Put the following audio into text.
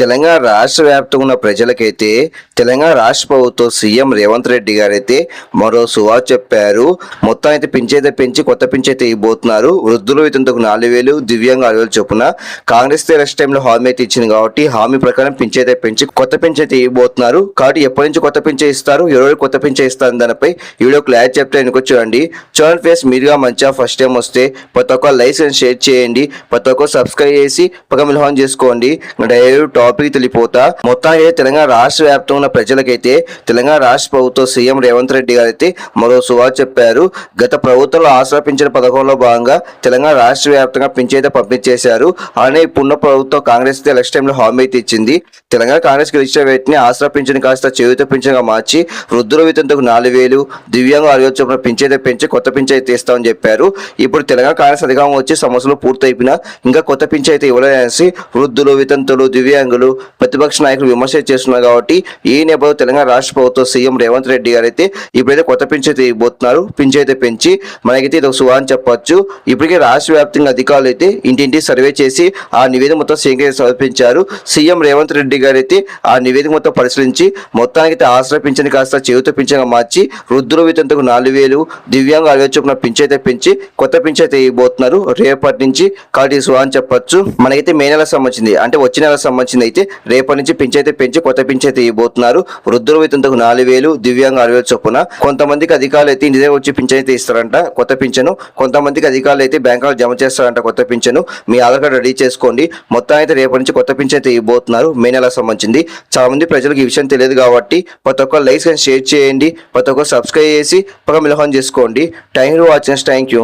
తెలంగాణ రాష్ట్ర వ్యాప్తంగా ఉన్న ప్రజలకైతే తెలంగాణ రాష్ట్ర ప్రభుత్వం సీఎం రేవంత్ రెడ్డి గారు అయితే మరో సువా చెప్పారు. మొత్తం అయితే పింఛైతే పెంచి కొత్త పింఛైతే ఇవ్వబోతున్నారు. వృద్ధులు ఇతంతకు నాలుగు వేలు దివ్యాంగ ఆరు వేలు చొప్పున. కాంగ్రెస్ ఎలక్షన్ టైంలో హామీ అయితే ఇచ్చింది కాబట్టి హామీ ప్రకారం పింఛైతే పెంచి కొత్త పింఛైతే ఇవ్వబోతున్నారు. కాబట్టి ఎప్పటి నుంచి కొత్త పింఛ ఇస్తారు? ఎవరు కొత్త పింఛ ఇస్తారు దానిపై వీడియో క్లారిటీ చెప్తే వెనుక చూడండి. చూడండి ఫేస్ మీరుగా మంచిగా ఫస్ట్ టైం వస్తే ప్రతి ఒక్క లైసెన్స్ షేర్ చేయండి ప్రతి ఒక్క సబ్స్క్రైబ్ చేసి పక్క మిల్హాన్ చేసుకోండి. డైరెక్ట్ టాపిక్ తెలిపోతా. మొత్తానికి తెలంగాణ రాష్ట్ర వ్యాప్తంగా ఉన్న ప్రజలకైతే తెలంగాణ రాష్ట్ర ప్రభుత్వం సీఎం రేవంత్ రెడ్డి గారు అయితే మరో సువార్ చెప్పారు. గత ప్రభుత్వంలో ఆసరా పథకంలో భాగంగా తెలంగాణ రాష్ట్ర వ్యాప్తంగా పింఛైతే పంపిణీ చేశారు అలానే ఇప్పుడున్న ప్రభుత్వం కాంగ్రెస్ అయితే ఎలక్షన్ టైంలో హామీ అయితే ఇచ్చింది. తెలంగాణ కాంగ్రెస్ గెలిచిన వ్యక్తిని ఆసరా పింఛన్ కాస్త చేయుత పింఛన్గా మార్చి వృద్ధుల వితంతకు నాలుగు వేలు దివ్యాంగ ఆరోగ్యం పింఛైతే పెంచి కొత్త పింఛైతే అయితే ఇస్తామని చెప్పారు. ఇప్పుడు తెలంగాణ కాంగ్రెస్ అధికారం వచ్చి సమస్యలు పూర్తయిపోయినా ఇంకా కొత్త పింఛైతే అయితే వృద్ధులు వితంతులు దివ్యాంగులు ప్రతిపక్ష నాయకులు విమర్శ చేస్తున్నారు కాబట్టి ఈ నేపథ్యంలో తెలంగాణ రాష్ట్ర ప్రభుత్వం సీఎం రేవంత్ రెడ్డి గారు అయితే ఇప్పుడైతే కొత్త పింఛన్ అయితే ఇవ్వబోతున్నారు పింఛన్ అయితే పెంచి మనకైతే ఇది ఒక సువా చెప్పొచ్చు. ఇప్పటికే రాష్ట్ర వ్యాప్తంగా అధికారులు అయితే ఇంటింటి సర్వే చేసి ఆ నివేదిక మొత్తం సీఎం సమర్పించారు. సీఎం రేవంత్ రెడ్డి గారు అయితే ఆ నివేదిక మొత్తం పరిశీలించి మొత్తానికి అయితే ఆశ్రయ పింఛన్ కాస్త చేయుత పింఛన్గా మార్చి వృద్ధుల వితంతకు నాలుగు వేలు దివ్యాంగ అరవై చొప్పున పింఛైతే అయితే పెంచి కొత్త పింఛన్ అయితే ఇవ్వబోతున్నారు రేపటి నుంచి కాబట్టి సువా అని చెప్పొచ్చు. మనకైతే మే నెల సంబంధించింది. అంటే వచ్చే నెల సంబంధించింది. అయితే రేపటి నుంచి పింఛన్ అయితే పెంచి కొత్త పింఛన్ అయితే ఇవ్వబోతున్నారు. వృద్ధుల వితంతకు నాలుగు వేలు దివ్యాంగ ఆరు వేలు చొప్పున. కొంతమందికి అధికారులు అయితే ఇంటి దగ్గర వచ్చి పింఛన్ అయితే ఇస్తారంట కొత్త పింఛను. కొంతమందికి అధికారులు అయితే బ్యాంకులో జమ చేస్తారంట కొత్త పింఛను. మీ ఆధార్ కార్డు రెడీ చేసుకోండి. మొత్తం అయితే రేపటి నుంచి కొత్త పింఛన్ అయితే ఇవ్వబోతున్నారు మే నెల సంబంధించింది. చాలా మంది ప్రజలకు ఈ విషయం తెలియదు కాబట్టి ప్రతి ఒక్క లైక్స్ షేర్ చేయండి ప్రతి ఒక్క సబ్స్క్రైబ్ చేసి పక్క మిలహం చేసుకోండి. Thank you watching thank you